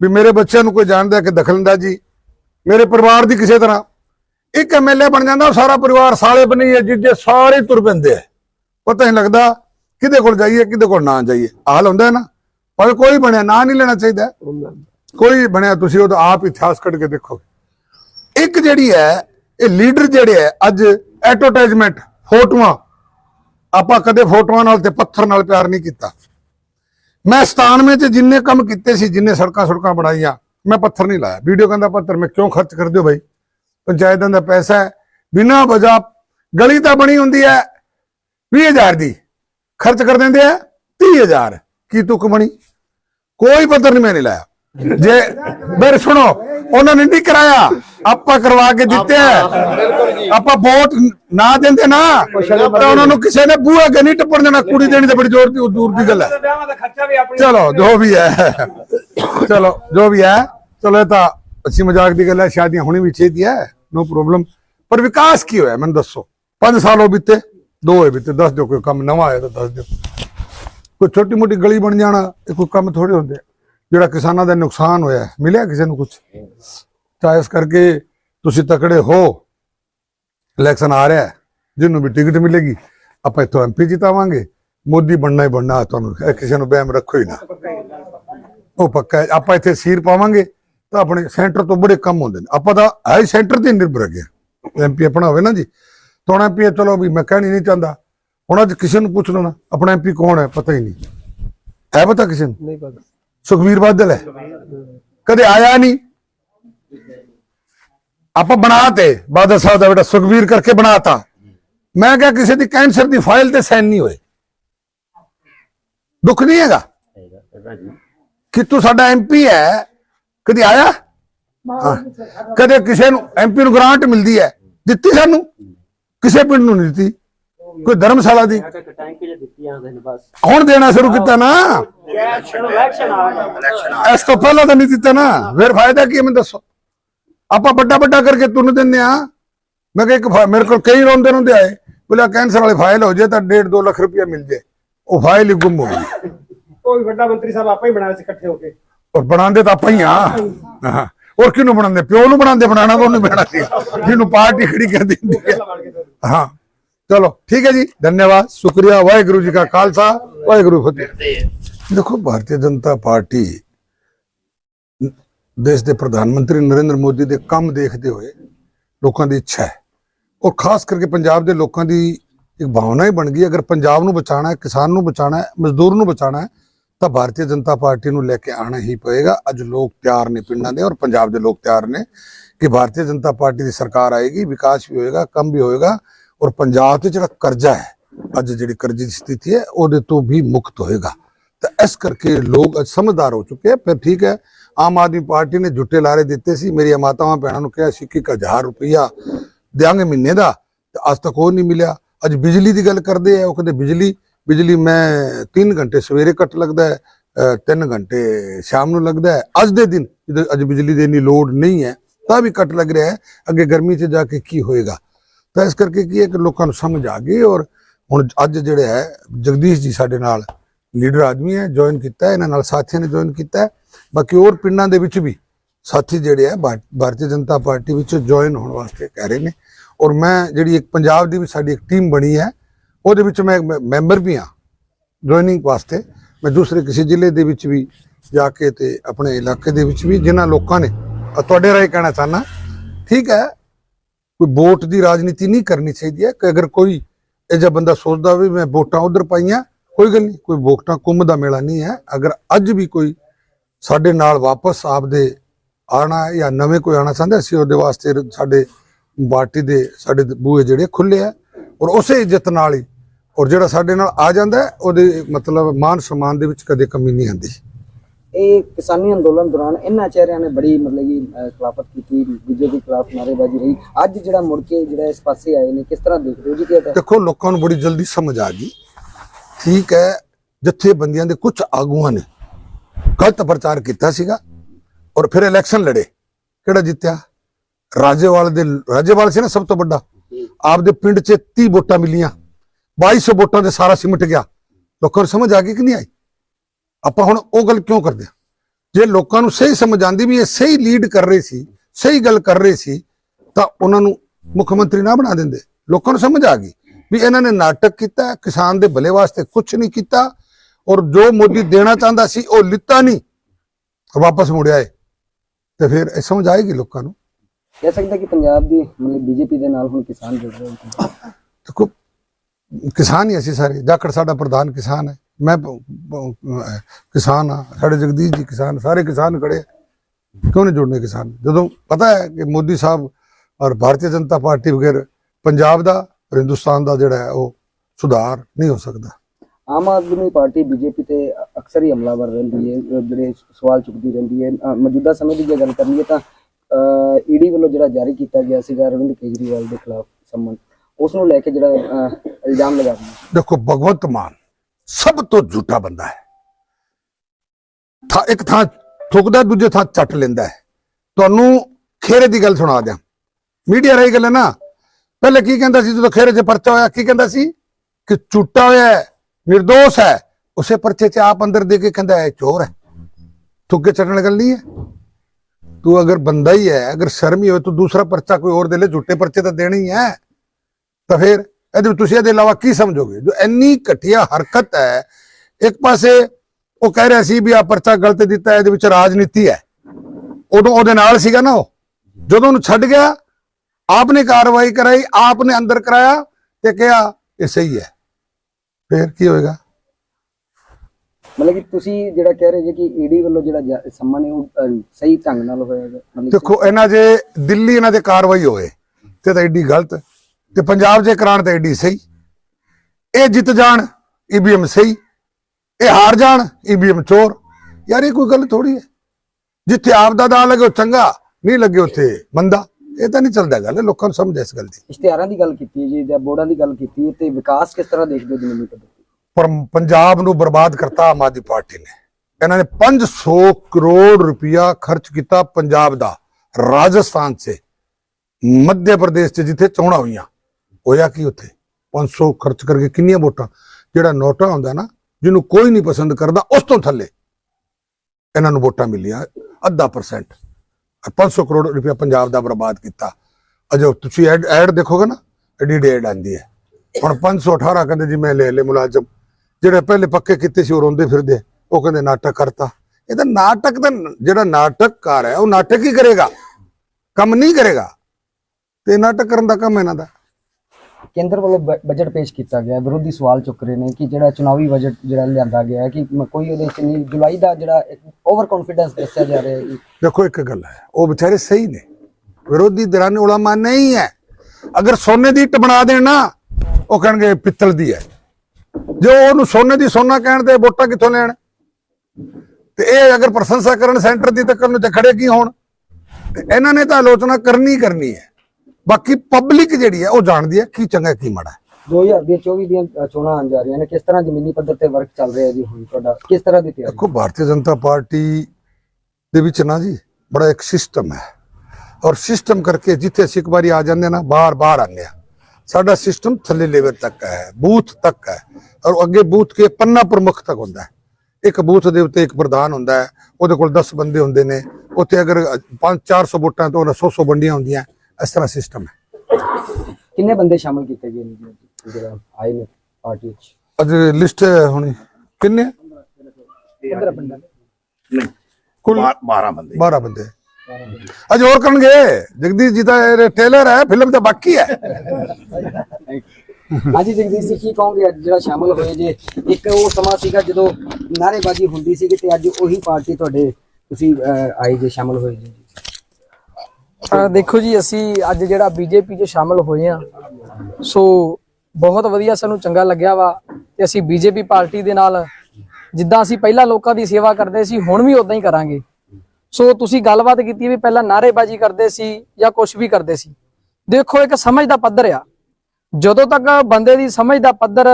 ਵੀ ਮੇਰੇ ਬੱਚਿਆਂ ਨੂੰ ਕੋਈ ਜਾਣਦਾ ਕਿ ਦਖਲਅੰਦਾਜ਼ੀ? ਮੇਰੇ ਪਰਿਵਾਰ ਦੀ ਕਿਸੇ ਤਰ੍ਹਾਂ। ਇੱਕ ਐਮਐਲਏ ਬਣ ਜਾਂਦਾ, ਉਹ ਸਾਰਾ ਪਰਿਵਾਰ ਸਾਲੇ ਬਣੀ ਹੈ, ਜਿੱਦੇ ਸਾਰੇ ਤੁਰ ਪੈਂਦੇ ਆ। ਪਤਾ ਨਹੀਂ ਲੱਗਦਾ ਕਿਹਦੇ ਕੋਲ ਜਾਈਏ, ਕਿਹਦੇ ਕੋਲ ਨਾ ਜਾਈਏ। ਹਾਲ ਹੁੰਦਾ ਹੈ ਨਾ। ਪਰ ਕੋਈ ਬਣਿਆ, ਨਾ ਨਹੀਂ ਲੈਣਾ ਚਾਹੀਦਾ। ਕੋਈ ਬਣਿਆ, ਤੁਸੀਂ ਉਹ ਤਾਂ ਆਪ ਇਤਿਹਾਸ ਕੱਢ ਕੇ ਦੇਖੋ। ਇੱਕ ਜਿਹੜੀ ਹੈ, ਇਹ ਲੀਡਰ ਜਿਹੜੇ ਹੈ, ਅੱਜ ਐਡਵਰਟਾਈਜ਼ਮੈਂਟ ਫੋਟੋਆਂ, ਆਪਾਂ ਕਦੇ ਫੋਟੋਆਂ ਨਾਲ ਤੇ ਪੱਥਰ ਨਾਲ ਪਿਆਰ ਨਹੀਂ ਕੀਤਾ। ਮੈਂ 97 ਚ ਜਿੰਨੇ ਕੰਮ ਕੀਤੇ ਸੀ, ਜਿੰਨੇ ਸੜਕਾਂ ਸੜਕਾਂ ਬਣਾਈਆਂ, ਮੈਂ ਪੱਥਰ ਨਹੀਂ ਲਾਇਆ। ਵੀਡੀਓ ਕਹਿੰਦਾ, ਪੱਥਰ, ਮੈਂ ਕਿਉਂ ਖਰਚ ਕਰਦੇ ਹੋ ਭਾਈ ਪੰਚਾਇਤਾਂ ਦਾ ਪੈਸਾ ਹੈ ਬਿਨਾਂ ਵਜ੍ਹਾ ਗਲੀ ਤਾਂ ਬਣੀ ਹੁੰਦੀ ਹੈ 20000 ਦੀ ਖਰਚ ਕਰ ਦਿੰਦੇ ਆ 30000 ਕੀ ਤੁਕ ਬਣੀ? ਕੋਈ ਪੱਧਰ ਨਹੀਂ ਮੈਂ ਨਹੀਂ ਲਾਇਆ। ਜੇ ਮੇਰੇ ਸੁਣੋ ਉਹਨਾਂ ਨੇ ਨਹੀਂ ਕਰਾਇਆ ਆਪਾਂ ਕਰਵਾ ਕੇ ਦਿੱਤੇ ਆ। ਆਪਾਂ ਵੋਟ ਨਾ ਦਿੰਦੇ ਨਾ ਤਾਂ ਉਹਨਾਂ ਨੂੰ ਕਿਸੇ ਨੇ ਬੂਹਾ ਕੇ ਨਹੀਂ ਟੱਪਣ ਦੇਣਾ ਕੁੜੀ ਦੇਣੀ ਤਾਂ ਬੜੀ ਜ਼ੋਰ ਦੀ ਦੂਰ ਦੀ ਗੱਲ ਹੈ। ਚਲੋ ਜੋ ਵੀ ਹੈ ਚਲੋ ਜੋ ਵੀ ਹੈ ਚਲੋ ਤਾਂ ਅੱਛੀ ਮਜ਼ਾਕ ਦੀ ਗੱਲ ਹੈ, ਸ਼ਾਦੀਆਂ ਹੋਣੀ ਵੀ ਚਾਹੀਦੀ ਹੈ ਨੋ ਪ੍ਰੋਬਲਮ ਪਰ ਵਿਕਾਸ ਕੀ ਹੋਇਆ, ਮੈਨੂੰ ਦੱਸੋ। 5 ਸਾਲ ਹੋ ਬੀਤੇ, ਦੋ ਹੋਏ ਬੀਤੇ, ਦੱਸ ਦਿਓ, ਕੋਈ ਕੰਮ ਨਵਾਂ ਆਇਆ ਤਾਂ ਦੱਸ ਦਿਓ। ਕੋਈ ਛੋਟੀ ਮੋਟੀ ਗਲੀ ਬਣ ਜਾਣਾ, ਇਹ ਕੋਈ ਕੰਮ ਥੋੜੇ ਹੁੰਦੇ। ਜਿਹੜਾ ਕਿਸਾਨਾਂ ਦਾ ਨੁਕਸਾਨ ਹੋਇਆ, ਮਿਲਿਆ ਕਿਸੇ ਨੂੰ ਕੁਝ ਤਾਂ ਇਸ ਕਰਕੇ ਤੁਸੀਂ ਤਕੜੇ ਹੋ। ਇਲੈਕਸ਼ਨ ਆ ਰਿਹਾ ਜਿਹਨੂੰ ਵੀ ਟਿਕਟ ਮਿਲੇਗੀ, ਆਪਾਂ ਇੱਥੋਂ ਐਮਪੀ ਜਿਤਾਵਾਂਗੇ। ਮੋਦੀ ਬਣਨਾ ਹੀ ਬਣਨਾ, ਤੁਹਾਨੂੰ ਕਿਸੇ ਨੂੰ ਬਹਿਮ ਰੱਖੋ ਹੀ ਨਾ। ਉਹ ਪੱਕਾ ਆਪਾਂ ਇੱਥੇ ਸੀਰ ਪਾਵਾਂਗੇ। ਤਾਂ ਆਪਣੇ ਸੈਂਟਰ ਤੋਂ ਬੜੇ ਕੰਮ ਹੁੰਦੇ ਨੇ। ਆਪਾਂ ਤਾਂ ਹੈ ਸੈਂਟਰ ਤੇ ਨਿਰਭਰ ਹੈਗੇ ਐਮਪੀ ਆਪਣਾ ਹੋਵੇ ਨਾ ਜੀ। ਤਾਂ ਐਮਪੀ ਚਲੋ ਵੀ ਮੈਂ ਕਹਿਣੀ ਨਹੀਂ ਚਾਹੁੰਦਾ। ਹੁਣ ਅੱਜ ਕਿਸੇ ਨੂੰ ਪੁੱਛ ਨਾ ਆਪਣਾ ਐਮਪੀ ਕੌਣ ਹੈ ਪਤਾ ਹੀ ਨਹੀਂ। ਹੈ ਪਤਾ ਕਿਸੇ ਨੂੰ? ਨਹੀਂ ਪਤਾ। ਸੁਖਵੀਰ ਬਾਦਲ ਹੈ। ਕਦੇ ਆਇਆ ਨਹੀਂ। ਆਪਾਂ ਬਣਾਤੇ ਬਾਦਲ ਸਾਹਿਬ ਦਾ ਬੇਟਾ ਸੁਖਵੀਰ ਕਰਕੇ ਬਣਾਤਾ। ਮੈਂ ਕਿਹਾ ਕਿਸੇ ਦੀ ਕੈਂਸਰ ਦੀ ਫਾਈਲ ਤੇ ਸਾਈਨ ਨਹੀਂ ਹੋਏ। ਦੁੱਖ ਨਹੀਂ ਹੈਗਾ? ਕਿ ਤੂੰ ਸਾਡਾ ਐਮਪੀ ਹੈ ਕਦੀ ਆਇਆ? ਹਾਂ। ਕਦੇ ਕਿਸੇ ਨੂੰ ਐਮਪੀ ਨੂੰ ਗ੍ਰਾਂਟ ਮਿਲਦੀ ਹੈ? ਦਿੱਤੀ ਸਾਨੂੰ? ਕਿਸੇ ਪਿੰਡ ਨੂੰ ਨਹੀਂ ਦਿੱਤੀ? ਕੋਈ ਧਰਮਸ਼ਾਲਾ ਦੀ? ਟੈਂਕੀ ਜੇ ਦਿੱਤੀਆਂ ਨੇ ਬਸ। ਹੁਣ ਦੇਣਾ ਸ਼ੁਰੂ ਕੀਤਾ ਨਾ। ਇਲੈਕਸ਼ਨ ਆ ਗਿਆ। ਇਸ ਤੋਂ ਪਹਿਲਾਂ ਤਾਂ ਨਹੀਂ ਦਿੱਤਾ ਨਾ। ਫਿਰ ਫਾਇਦਾ ਕੀ ਹੈ ਮੈਨੂੰ ਦੱਸੋ? ਆਪਾਂ ਵੱਡਾ ਵੱਡਾ ਕਰਕੇ ਤੁਰਨ ਦਿੰਦੇ ਆ ਮੈਂ ਕਿਹਾ ਇੱਕ ਫਾ- ਮੇਰੇ ਕੋਲ ਕਈ ਰੋਂਦੇ ਰੋਂਦੇ ਆਏ। ਬੋਲਿਆ ਕੈਂਸਰ ਵਾਲੀ ਫਾਈਲ ਹੋ ਜੇ ਤਾਂ 1.5 2 ਲੱਖ ਰੁਪਇਆ ਮਿਲ ਜੇ। ਉਹ ਫਾਈਲ ਹੀ ਗੁੰਮ ਹੋ ਗਈ। ਉਹ ਵੀ ਵੱਡਾ ਮੰਤਰੀ ਸਾਹਿਬ ਆਪਾਂ ਹੀ ਬਣਾਏ ਸੀ ਇਕੱਠੇ ਹੋ ਕੇ। ਔਰ ਬਣਾਉਂਦੇ ਤਾਂ ਆਪਾਂ ਹੀ ਆ। ਹਾਂ। ਔਰ ਕਿਹਨੂੰ ਬਣਾਉਂਦੇ? ਪਿਓ ਨੂੰ ਬਣਾਉਂਦੇ ਬਣਾਣਾ ਤਾਂ ਉਹਨੂੰ ਬਣਾਣਾ ਸੀ। ਜਿਹਨੂੰ ਪਾਰਟੀ ਖੜੀ ਕਰ ਦਿੰਦੀ ਹੈ। ਹਾਂ। ਚਲੋ, ਠੀਕ ਹੈ ਜੀ। ਧੰਨਵਾਦ। ਸ਼ੁਕਰੀਆ। ਵਾਹਿਗੁਰੂ ਜੀ ਕਾ ਖਾਲਸਾ। ਵਾਹਿਗੁਰੂ ਫਤਿਹ। ਦੇਖੋ, ਭਾਰਤੀ ਜਨਤਾ ਪਾਰਟੀ ਦੇਸ਼ ਦੇ ਪ੍ਰਧਾਨ ਮੰਤਰੀ ਨਰਿੰਦਰ ਮੋਦੀ ਦੇ ਕੰਮ ਦੇਖਦੇ ਹੋਏ ਲੋਕਾਂ ਦੀ ਇੱਛਾ ਹੈ। ਔਰ ਖਾਸ ਕਰਕੇ ਪੰਜਾਬ ਦੇ ਲੋਕਾਂ ਦੀ ਇੱਕ ਭਾਵਨਾ ਹੀ ਬਣ ਗਈ ਅਗਰ ਪੰਜਾਬ ਨੂੰ ਬਚਾਉਣਾ ਹੈ, ਕਿਸਾਨ ਨੂੰ ਬਚਾਉਣਾ ਹੈ, ਮਜ਼ਦੂਰ ਨੂੰ ਬਚਾਉਣਾ ਹੈ ਤਾਂ ਭਾਰਤੀ ਜਨਤਾ ਪਾਰਟੀ ਨੂੰ ਲੈ ਕੇ ਆਣਾ ਹੀ ਪਏਗਾ। ਅੱਜ ਲੋਕ ਤਿਆਰ ਨੇ ਪਿੰਡਾਂ ਦੇ ਔਰ ਪੰਜਾਬ ਦੇ ਲੋਕ ਤਿਆਰ ਨੇ ਕਿ ਭਾਰਤੀ ਜਨਤਾ ਪਾਰਟੀ ਦੀ ਸਰਕਾਰ ਆਏਗੀ, ਵਿਕਾਸ ਵੀ ਹੋਏਗਾ, ਕੰਮ ਵੀ ਹੋਏਗਾ ਔਰ ਪੰਜਾਬ ਤੇ ਜਿਹੜਾ ਕਰਜ਼ਾ ਹੈ, ਅੱਜ ਜਿਹੜੀ ਕਰਜ਼ੇ ਦੀ ਸਥਿਤੀ ਹੈ, ਉਹਦੇ ਤੋਂ ਵੀ ਮੁਕਤ ਹੋਏਗਾ। ਤਾਂ ਇਸ ਕਰਕੇ ਲੋਕ ਅੱਜ ਸਮਝਦਾਰ ਹੋ ਚੁੱਕੇ ਆ। ਫਿਰ ਠੀਕ ਹੈ, ਆਮ ਆਦਮੀ ਪਾਰਟੀ ਨੇ ਝੁੱਟੇ ਲਾਰੇ ਦਿੱਤੇ ਸੀ। ਮੇਰੀਆਂ ਮਾਤਾਵਾਂ ਭੈਣਾਂ ਨੂੰ ਕਿਹਾ ਸੀ ਕਿ 1000 ਰੁਪਇਆ ਦਿਆਂਗੇ ਮਹੀਨੇ ਦਾ, ਤੇ ਅੱਜ ਤੱਕ ਉਹ ਨਹੀਂ ਮਿਲਿਆ। ਅੱਜ ਬਿਜਲੀ ਦੀ ਗੱਲ ਕਰਦੇ ਆ, ਉਹ ਕਹਿੰਦੇ ਬਿਜਲੀ ਬਿਜਲੀ ਮੈਂ 3 ਘੰਟੇ ਸਵੇਰੇ ਕੱਟ ਲੱਗਦਾ ਹੈ 3 ਘੰਟੇ ਸ਼ਾਮ ਨੂੰ ਲੱਗਦਾ ਹੈ। ਅੱਜ ਦੇ ਦਿਨ ਜਦੋਂ ਅੱਜ ਬਿਜਲੀ ਦੀ ਇੰਨੀ ਲੋਡ ਨਹੀਂ ਹੈ, ਤਾਂ ਵੀ ਕੱਟ ਲੱਗ ਰਿਹਾ ਹੈ। ਅੱਗੇ ਗਰਮੀ 'ਚ ਜਾ ਕੇ ਕੀ ਹੋਏਗਾ? ਤਾਂ ਇਸ ਕਰਕੇ ਕੀ ਹੈ ਕਿ ਲੋਕਾਂ ਨੂੰ ਸਮਝ ਆ ਗਈ ਔਰ ਹੁਣ ਅੱਜ ਜਿਹੜੇ ਹੈ, ਜਗਦੀਸ਼ ਜੀ ਸਾਡੇ ਨਾਲ ਲੀਡਰ ਆਦਮੀ ਹੈ ਜੁਆਇਨ ਕੀਤਾ ਇਹਨਾਂ ਨਾਲ ਸਾਥੀਆਂ ਨੇ ਜੁਆਇਨ ਕੀਤਾ ਬਾਕੀ ਹੋਰ ਪਿੰਡਾਂ ਦੇ ਵਿੱਚ ਵੀ ਸਾਥੀ ਜਿਹੜੇ ਆ ਭਾ- ਭਾਰਤੀ ਜਨਤਾ ਪਾਰਟੀ ਵਿੱਚ ਜੁਆਇਨ ਹੋਣ ਵਾਸਤੇ ਕਹਿ ਰਹੇ ਨੇ। ਔਰ ਮੈਂ ਜਿਹੜੀ ਇੱਕ ਪੰਜਾਬ ਦੀ ਵੀ ਸਾਡੀ ਇੱਕ ਟੀਮ ਬਣੀ ਹੈ ਉਹਦੇ ਵਿੱਚ ਮੈਂ ਇੱਕ ਮੈਂਬਰ ਵੀ ਹਾਂ ਜੁਆਇਨਿੰਗ ਵਾਸਤੇ। ਮੈਂ ਦੂਸਰੇ ਕਿਸੇ ਜ਼ਿਲ੍ਹੇ ਦੇ ਵਿੱਚ ਵੀ ਜਾ ਕੇ ਤੇ ਆਪਣੇ ਇਲਾਕੇ ਦੇ ਵਿੱਚ ਵੀ ਜਿਨ੍ਹਾਂ ਲੋਕਾਂ ਨੇ ਤੁਹਾਡੇ ਰਾਏ ਕਹਿਣਾ ਚਾਹਨਾ ਠੀਕ ਹੈ, ਕੋਈ ਵੋਟ ਦੀ ਰਾਜਨੀਤੀ ਨਹੀਂ ਕਰਨੀ ਚਾਹੀਦੀ ਹੈ, ਕਿ ਅਗਰ ਕੋਈ ਇਹ ਜਿਹਾ ਬੰਦਾ ਸੋਚਦਾ ਹੋਵੇ, ਮੈਂ ਵੋਟਾਂ ਉਧਰ ਪਾਈਆਂ, ਕੋਈ ਗੱਲ ਨਹੀਂ, ਕੋਈ ਵੋਟਾਂ ਕੁੰਭ ਦਾ ਮੇਲਾ ਨਹੀਂ ਹੈ। ਅਗਰ ਅੱਜ ਵੀ ਕੋਈ ਸਾਡੇ ਨਾਲ ਵਾਪਸ ਆਪਦੇ ਆਣਾ ਜਾਂ ਨਵੇਂ ਕੋਈ ਆਣਾ ਚਾਹੁੰਦਾ, ਅਸੀਂ ਉਹਦੇ ਵਾਸਤੇ ਸਾਡੇ ਪਾਰਟੀ ਦੇ ਸਾਡੇ ਬੂਹੇ ਜਿਹੜੇ ਖੁੱਲੇ ਆ, ਔਰ ਉਸੇ ਇੱਜ਼ਤ ਨਾਲ ਹੀ ਔਰ ਜਿਹੜਾ ਸਾਡੇ ਨਾਲ ਆ ਜਾਂਦਾ ਉਹਦੇ ਮਤਲਬ ਮਾਨ ਸਨਮਾਨ ਦੇ ਵਿੱਚ ਕਦੇ ਕਮੀ ਨਹੀਂ ਆਉਂਦੀ। ਇਹ ਕਿਸਾਨੀ ਅੰਦੋਲਨ ਦੌਰਾਨ ਇਹਨਾਂ ਚਿਹਰਿਆਂ ਨੇ ਬੜੀ ਮਤਲਬ ਕਿ ਖਿਲਾਫਤ ਕੀਤੀ ਬੀਜੇਪੀ ਖਿਲਾਫ ਨਾਅਰੇਬਾਜ਼ੀ ਰਹੀ। ਅੱਜ ਜਿਹੜਾ ਮੁੜ ਕੇ ਜਿਹੜਾ ਇਸ ਪਾਸੇ ਆਏ ਨੇ ਕਿਸ ਤਰ੍ਹਾਂ ਦੇਖਦੇ ਹੋ ਜੀ ਕਿ ਦੇਖੋ ਲੋਕਾਂ ਨੂੰ ਬੜੀ ਜਲਦੀ ਸਮਝ ਆ ਗਈ। ਠੀਕ ਹੈ ਜਥੇਬੰਦੀਆਂ ਦੇ ਕੁਝ ਆਗੂਆਂ ਨੇ ਗਲਤ ਪ੍ਰਚਾਰ ਕੀਤਾ ਸੀਗਾ ਔਰ ਫਿਰ ਇਲੈਕਸ਼ਨ ਲੜੇ। ਕਿਹੜਾ ਜਿੱਤਿਆ? ਰਾਜੇਵਾਲ ਦੇ ਰਾਜੇਵਾਲ ਸੀ ਨਾ ਸਭ ਤੋਂ ਵੱਡਾ। ਆਪਦੇ ਪਿੰਡ 'ਚ 30 ਵੋਟਾਂ ਮਿਲੀਆਂ। 2200 ਵੋਟਾਂ ਦੇ ਸਾਰਾ ਸਿਮਟ ਗਿਆ। ਲੋਕਾਂ ਨੂੰ ਸਮਝ ਆ ਗਈ ਕਿ ਨਹੀਂ ਆਈ? ਆਪਾਂ ਹੁਣ ਉਹ ਗੱਲ ਕਿਉਂ ਕਰਦੇ ਹਾਂ? ਜੇ ਲੋਕਾਂ ਨੂੰ ਸਹੀ ਸਮਝ ਆਂਦੀ ਵੀ ਇਹ ਸਹੀ ਲੀਡ ਕਰ ਰਹੇ ਸੀ ਸਹੀ ਗੱਲ ਕਰ ਰਹੇ ਸੀ ਤਾਂ ਉਹਨਾਂ ਨੂੰ ਮੁੱਖ ਮੰਤਰੀ ਨਾ ਬਣਾ ਦਿੰਦੇ। ਲੋਕਾਂ ਨੂੰ ਸਮਝ ਆ ਗਈ ਵੀ ਇਹਨਾਂ ਨੇ ਨਾਟਕ ਕੀਤਾ ਕਿਸਾਨ ਦੇ ਭਲੇ ਵਾਸਤੇ ਕੁਝ ਨਹੀਂ ਕੀਤਾ ਔਰ ਜੋ ਮੋਦੀ ਦੇਣਾ ਚਾਹੁੰਦਾ ਸੀ ਉਹ ਲਿੱਤਾ ਨਹੀਂ। ਵਾਪਸ ਮੁੜਿਆ ਏ ਤੇ ਫਿਰ ਇਹ ਸਮਝ ਆਏਗੀ ਲੋਕਾਂ ਨੂੰ? ਕਹਿ ਸਕਦੇ ਕਿ ਪੰਜਾਬ ਦੀ ਮਤਲਬ ਬੀਜੇਪੀ ਦੇ ਨਾਲ ਹੁਣ ਕਿਸਾਨ ਜੁੜ ਰਹੇ ਹਨ ਦੇਖੋ ਕਿਸਾਨ ਹੀ ਅਸੀਂ ਸਾਰੇ। ਜਾਖੜ ਸਾਡਾ ਪ੍ਰਧਾਨ ਕਿਸਾਨ ਹੈ। ਮੈਂ ਕਿਸਾਨ ਆ ਸਾਡੇ ਜਗਦੀਸ਼ ਜੀ ਕਿਸਾਨ, ਸਾਰੇ ਕਿਸਾਨ ਖੜੇ ਕਿਉਂ ਨਹੀਂ ਜੁੜਨੇ ਕਿਸਾਨ? ਜਦੋਂ ਪਤਾ ਹੈ ਕਿ ਮੋਦੀ ਸਾਹਿਬ ਔਰ ਭਾਰਤੀ ਜਨਤਾ ਪਾਰਟੀ ਵਗੈਰ ਪੰਜਾਬ ਦਾ ਔਰ ਹਿੰਦੁਸਤਾਨ ਦਾ ਜਿਹੜਾ ਹੈ, ਉਹ ਸੁਧਾਰ ਨਹੀਂ ਹੋ ਸਕਦਾ। ਆਮ ਆਦਮੀ ਪਾਰਟੀ ਬੀਜੇਪੀ ਤੇ ਅਕਸਰ ਹੀ ਹਮਲਾਵਰ ਰਹਿੰਦੀ ਹੈ, ਅਹ ਜਿਹੜੇ ਸਵਾਲ ਚੁੱਕਦੀ ਰਹਿੰਦੀ ਹੈ। ਮੌਜੂਦਾ ਸਮੇਂ ਦੀ ਜੇ ਗੱਲ ਕਰੀਏ ਤਾਂ ਈਡੀ ਵੱਲੋਂ ਜਿਹੜਾ ਜਾਰੀ ਕੀਤਾ ਗਿਆ ਸੀਗਾ ਅਰਵਿੰਦ ਕੇਜਰੀਵਾਲ ਦੇ ਖਿਲਾਫ ਸੰਮਨ ਉਸ ਨੂੰ ਲੈ ਕੇ ਜਿਹੜਾ ਇਲਜ਼ਾਮ ਲਗਾ ਦਿੱਤਾ ਦੇਖੋ, ਭਗਵੰਤ ਮਾਨ ਸਭ ਤੋਂ ਝੂਠਾ ਬੰਦਾ ਹੈ। ਥਾਂ, ਇੱਕ ਥਾਂ ਥੁੱਕਦਾ ਦੂਜੇ ਥਾਂ ਚੱਟ ਲੈਂਦਾ ਹੈ। ਤੁਹਾਨੂੰ ਖੇਰੇ ਦੀ ਗੱਲ ਸੁਣਾ ਦਿਆਂ। ਮੀਡੀਆ ਰਹੀ ਗੱਲ ਹੈ ਨਾ। ਪਹਿਲੇ ਕੀ ਕਹਿੰਦਾ ਸੀ, ਜਦੋਂ ਖੇਰੇ 'ਚ ਪਰਚਾ ਹੋਇਆ, ਕੀ ਕਹਿੰਦਾ ਸੀ? ਕਿ ਝੂਟਾ ਹੋਇਆ ਹੈ નિર્ਦੋਸ਼ ਹੈ। ਉਸੇ ਪਰਚੇ 'ਚ ਆਪ ਅੰਦਰ ਦੇ ਕੇ ਕਹਿੰਦਾ ਹੈ ਚੋਰ ਹੈ। ਥੁੱਕੇ ਚੱਟਣ ਗੱਲ ਨਹੀਂ ਹੈ। ਤੂੰ ਅਗਰ ਬੰਦਾ ਹੀ ਹੈ, ਅਗਰ ਸ਼ਰਮ ਹੀ ਹੋਵੇ ਤੂੰ ਦੂਸਰਾ ਪਰਚਾ ਕੋਈ ਹੋਰ ਦੇ ਲੈ, ਝੂਠੇ ਪਰਚੇ ਤਾਂ ਦੇਣੇ ਹੀ ਹੈ। ਤਾਂ ਫਿਰ ਇਹਦੇ ਵਿੱਚ ਤੁਸੀਂ ਇਹਦੇ ਇਲਾਵਾ ਕੀ ਸਮਝੋਗੇ? ਜੋ ਇੰਨੀ ਘਟੀਆ ਹਰਕਤ ਹੈ ਇੱਕ ਪਾਸੇ ਉਹ ਕਹਿ ਰਿਹਾ ਸੀ ਵੀ ਆ ਪਰਚਾ ਗਲਤ ਦਿੱਤਾ ਇਹਦੇ ਵਿੱਚ ਰਾਜਨੀਤੀ ਹੈ। ਉਦੋਂ ਉਹਦੇ ਨਾਲ ਸੀਗਾ ਨਾ ਉਹ। ਜਦੋਂ ਉਹਨੂੰ ਛੱਡ ਗਿਆ ਆਪਨੇ ਕਾਰਵਾਈ ਕਰਾਈ ਆਪਨੇ ਅੰਦਰ ਕਰਾਇਆ ਤੇ ਕਿਹਾ ਇਹ ਸਹੀ ਹੈ। ਫਿਰ ਕੀ ਹੋਏਗਾ? ਮਤਲਬ ਕਿ ਤੁਸੀਂ ਜਿਹੜਾ ਕਹਿ ਰਹੇ ਜੇ ਕਿ ਈਡੀ ਵੱਲੋਂ ਜਿਹੜਾ ਸੰਮਨ ਉਹ ਸਹੀ ਢੰਗ ਨਾਲ ਹੋਇਆ ਦੇਖੋ ਇਹਨਾਂ ਜੇ ਦਿੱਲੀ ਇਹਨਾਂ ਦੇ ਕਾਰਵਾਈ ਹੋਏ ਤੇ ਤਾਂ ਐਡੀ ਗਲਤ ਤੇ ਪੰਜਾਬ ਜੇ ਕਰਾਣ ਤਾਂ ਐਡੀ ਸਹੀ। ਇਹ ਜਿੱਤ ਜਾਣ ਈਵੀਐਮ ਸਹੀ। ਇਹ ਹਾਰ ਜਾਣ ਈਵੀਐਮ ਚੋਰ। ਯਾਰ ਇਹ ਕੋਈ ਗੱਲ ਥੋੜੀ ਹੈ। ਜਿੱਥੇ ਆਪ ਦਾ ਦਾ ਲੱਗੇ ਉਹ ਚੰਗਾ ਨਹੀਂ ਲੱਗੇ ਉੱਥੇ ਮੰਦਾ। ਇਹ ਤਾਂ ਨਹੀਂ ਚੱਲਦਾ ਗੱਲ ਲੋਕਾਂ ਨੂੰ ਸਮਝ ਇਸ ਗੱਲ ਦੀ। ਇਸ਼ਤਿਹਾਰਾਂ ਦੀ ਗੱਲ ਕੀਤੀ ਜੀ ਜਾਂ ਬੋਰਡਾਂ ਦੀ ਗੱਲ ਕੀਤੀ ਤੇ ਵਿਕਾਸ ਕਿਸ ਤਰ੍ਹਾਂ ਦੇਖਦੇ ਹੋ ਤੇ ਪਰ ਪੰਜਾਬ ਨੂੰ ਬਰਬਾਦ ਕਰਤਾ ਆਮ ਆਦਮੀ ਪਾਰਟੀ ਨੇ। ਇਹਨਾਂ ਨੇ 500 ਕਰੋੜ ਰੁਪਇਆ ਖਰਚ ਕੀਤਾ ਪੰਜਾਬ ਦਾ ਰਾਜਸਥਾਨ 'ਚ ਮੱਧ ਪ੍ਰਦੇਸ਼ 'ਚ ਜਿੱਥੇ ਚੋਣਾਂ ਹੋਈਆਂ। ਹੋਇਆ ਕੀ ਉੱਥੇ? 500 ਖਰਚ ਕਰਕੇ ਕਿੰਨੀਆਂ ਵੋਟਾਂ? ਜਿਹੜਾ ਨੋਟਾ ਹੁੰਦਾ ਨਾ, ਜਿਹਨੂੰ ਕੋਈ ਨਹੀਂ ਪਸੰਦ ਕਰਦਾ, ਉਸ ਤੋਂ ਥੱਲੇ ਇਹਨਾਂ ਨੂੰ ਵੋਟਾਂ ਮਿਲੀਆਂ, ਅੱਧਾ ਪਰਸੈਂਟ 500 ਕਰੋੜ ਰੁਪਇਆ ਪੰਜਾਬ ਦਾ ਬਰਬਾਦ ਕੀਤਾ। ਅਜੇ ਤੁਸੀਂ ਐਡ ਐਡ ਦੇਖੋਗੇ ਨਾ, ਐਡੀ ਐਡ ਆਂਦੀ ਹੈ। ਹੁਣ 518 ਕਹਿੰਦੇ ਜੀ ਮੈਂ ਲੈ ਲੈ ਮੁਲਾਜ਼ਮ। ਜਿਹੜੇ ਪਹਿਲੇ ਪੱਕੇ ਕੀਤੇ ਸੀ, ਉਹ ਰੋਂਦੇ ਫਿਰਦੇ। ਉਹ ਕਹਿੰਦੇ ਨਾਟਕ ਕਰਤਾ। ਇਹ ਤਾਂ ਨਾਟਕ ਦਾ ਜਿਹੜਾ ਨਾਟਕਕਾਰ ਹੈ, ਉਹ ਨਾਟਕ ਹੀ ਕਰੇਗਾ। ਕੰਮ ਨਹੀਂ ਕਰੇਗਾ। ਤੇ ਨਾਟਕ ਕਰਨ ਦਾ ਕੰਮ ਇਹਨਾਂ ਦਾ। ਕੇਂਦਰ ਵੱਲੋਂ ਬ- ਬਜਟ ਪੇਸ਼ ਕੀਤਾ ਗਿਆ। ਹੈ। ਵਿਰੋਧੀ ਸਵਾਲ ਚੁੱਕ ਰਹੇ ਨੇ ਕਿ ਜਿਹੜਾ ਚੁਣਾਵੀ ਬਜਟ ਜਿਹੜਾ ਲਿਆਂਦਾ ਗਿਆ ਹੈ ਕਿ ਮ- ਕੋਈ ਉਹਦੇ ਚ ਨਹੀਂ, ਜੁਲਾਈ ਦਾ ਜਿਹੜਾ ਓਵਰ ਕੌਨਫੀਡੈਂਸ ਦੱਸਿਆ ਜਾ ਰਿਹਾ ਹੈ ਕਿ ਦੇਖੋ, ਇੱਕ ਗੱਲ ਹੈ, ਉਹ ਵਿਚਾਰੇ ਸਹੀ ਨੇ। ਵਿਰੋਧੀ ਧਿਰਾਂ ਨੇ ਉਲਾਮਾ ਨਹੀਂ ਹੈ। ਅਗਰ ਸੋਨੇ ਦੀ ਇੱਟ ਬਣਾ ਦੇਣ ਨਾ, ਉਹ ਕਹਿਣਗੇ ਪਿੱਤਲ ਦੀ ਹੈ। ਜੋ ਉਹਨੂੰ ਸੋਨੇ ਦੀ ਸੋਨਾ ਕਹਿਣ ਤੇ ਵੋਟਾਂ ਕਿੱਥੋਂ ਲੈਣ? ਤੇ ਇਹ ਅਗਰ ਪ੍ਰਸ਼ੰਸਾ ਕਰਨ ਸੈਂਟਰ ਦੀ ਤਾਂ ਕਰਨ ਤੇ ਖੜੇ ਕੀ ਹੋਣ? ਤੇ ਇਹਨਾਂ ਨੇ ਤਾਂ ਆਲੋਚਨਾ ਕਰਨੀ ਹੀ ਕਰਨੀ ਹੈ। ਬਾਕੀ ਪਬਲਿਕ ਜਿਹੜੀ ਹੈ ਉਹ ਜਾਣਦੀ ਹੈ ਕੀ ਚੰਗਾ ਕੀ ਮਾੜਾ ਹੈ। 2024 ਦੀਆਂ ਚੋਣਾਂ ਆਉਣ ਜਾ ਰਹੀਆਂ ਨੇ। ਕਿਸ ਤਰ੍ਹਾਂ ਜ਼ਮੀਨੀ ਪੱਧਰ ਤੇ ਵਰਕ ਚੱਲ ਰਿਹਾ ਜੀ ਹੁਣ ਤੁਹਾਡਾ? ਕਿਸ ਤਰ੍ਹਾਂ ਦੀ ਤਿਆਰੀ? ਦੇਖੋ ਭਾਰਤੀ ਜਨਤਾ ਪਾਰਟੀ ਦੇ ਵਿੱਚ ਨਾ ਜੀ ਬੜਾ ਇੱਕ ਸਿਸਟਮ ਹੈ। ਔਰ ਸਿਸਟਮ ਕਰਕੇ ਜਿੱਥੇ ਅਸੀਂ ਇੱਕ ਵਾਰੀ ਆ ਜਾਂਦੇ ਨਾ ਬਾਹਰ ਬਾਹਰ ਆਉਂਦੇ ਆ ਸਾਡਾ ਸਿਸਟਮ ਥੱਲੇ ਲੈਵਲ ਤੱਕ ਹੈ ਬੂਥ ਤੱਕ ਹੈ। ਔਰ ਅੱਗੇ ਬੂਥ ਕੇ ਪੰਨਾ ਪ੍ਰਮੁੱਖ ਤੱਕ ਹੁੰਦਾ ਹੈ। ਇੱਕ ਬੂਥ ਦੇ ਉੱਤੇ ਇੱਕ ਪ੍ਰਧਾਨ ਹੁੰਦਾ ਹੈ ਉਹਦੇ ਕੋਲ 10 ਬੰਦੇ ਹੁੰਦੇ ਨੇ। ਉੱਥੇ ਅਗਰ 5-400 ਵੋਟਾਂ ਤੋਂ ਉਹਨਾਂ 100-100 ਵੰਡੀਆਂ ਹੁੰਦੀਆਂ ਇਸ ਤਰ੍ਹਾਂ ਸਿਸਟਮ ਹੈ। ਕਿੰਨੇ ਬੰਦੇ ਸ਼ਾਮਲ ਕੀਤੇ ਗਏ ਨੇ ਜੀ ਜਿਹੜਾ ਆਏ ਨੇ ਪਾਰਟੀ ਵਿੱਚ? ਅੱਜ ਲਿਸਟ ਹੋਣੀ। ਕਿੰਨੇ? 15 ਪਿੰਡਾਂ ਦੇ ਕੁੱਲ 12 ਬੰਦੇ। 12 ਬੰਦੇ। ਅੱਜ ਹੋਰ ਕਰਨਗੇ। ਜਗਦੀਸ਼ ਜੀ ਤਾਂ ਇਹ ਟੇਲਰ ਹੈ ਫਿਲਮ ਤਾਂ ਬਾਕੀ ਹੈ। ਹਾਂਜੀ ਜਗਦੀਸ਼ ਜੀ ਕੀ ਕਹੋਗੇ? ਅੱਜ ਜਿਹੜਾ ਸ਼ਾਮਲ ਹੋਏ ਜੇ ਇੱਕ ਉਹ ਸਮਾਂ ਸੀਗਾ ਜਦੋਂ ਨਾਅਰੇਬਾਜ਼ੀ ਹੁੰਦੀ ਸੀ ਤੇ ਅੱਜ ਉਹੀ ਪਾਰਟੀ ਤੁਹਾਡੇ ਤੁਸੀਂ ਆਏ ਜੇ ਸ਼ਾਮਲ ਹੋਏ ਜੀ। ਅਹ ਦੇਖੋ ਜੀ, ਅਸੀਂ ਅੱਜ ਜਿਹੜਾ ਬੀਜੇਪੀ 'ਚ ਸ਼ਾਮਲ ਹੋਏ ਆ ਸੋ ਬਹੁਤ ਵਧੀਆ ਸਾਨੂੰ ਚੰਗਾ ਲੱਗਿਆ ਵਾ ਤੇ ਅਸੀਂ ਬੀਜੇਪੀ ਪਾਰਟੀ ਦੇ ਨਾਲ ਜਿੱਦਾਂ ਅਸੀਂ ਪਹਿਲਾਂ ਲੋਕਾਂ ਦੀ ਸੇਵਾ ਕਰਦੇ ਸੀ, ਹੁਣ ਵੀ ਉਦਾਂ ਹੀ ਕਰਾਂਗੇ। ਸੋ ਤੁਸੀਂ ਗੱਲਬਾਤ ਕੀਤੀ ਵੀ ਪਹਿਲਾਂ ਨਾਅਰੇਬਾਜ਼ੀ ਕਰਦੇ ਸੀ ਜਾਂ ਕੁਝ ਵੀ ਕਰਦੇ ਸੀ। ਦੇਖੋ, ਇੱਕ ਸਮਝ ਦਾ ਪੱਧਰ ਆ। ਜਦੋਂ ਤੱਕ ਬੰਦੇ ਦੀ ਸਮਝ ਦਾ ਪੱਧਰ